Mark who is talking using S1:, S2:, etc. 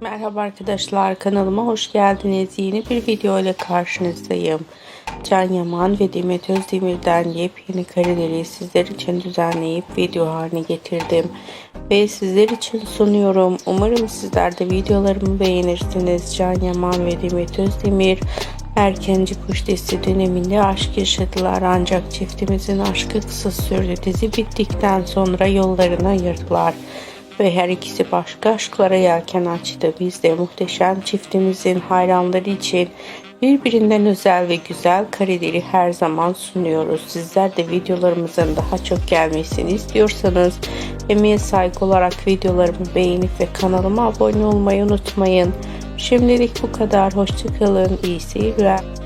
S1: Merhaba arkadaşlar kanalıma hoş geldiniz. Yeni bir video ile karşınızdayım. Can Yaman ve Demet Özdemir'den yepyeni kareleri sizler için düzenleyip video haline getirdim. Ve sizler için sunuyorum. Umarım sizler de videolarımı beğenirsiniz. Can Yaman ve Demet Özdemir Erkenci Kuş Desti döneminde aşk yaşadılar ancak çiftimizin aşkı kısa sürdü. Dizi bittikten sonra yollarına ayırdılar ve her ikisi başka aşklara yelken açtı. Biz de muhteşem çiftimizin hayranları için birbirinden özel ve güzel kareleri her zaman sunuyoruz. Sizler de videolarımızın daha çok gelmesini istiyorsanız emeğe saygı olarak videolarımı beğenip ve kanalıma abone olmayı unutmayın. Şimdilik bu kadar. Hoşçakalın. İyi seyirler.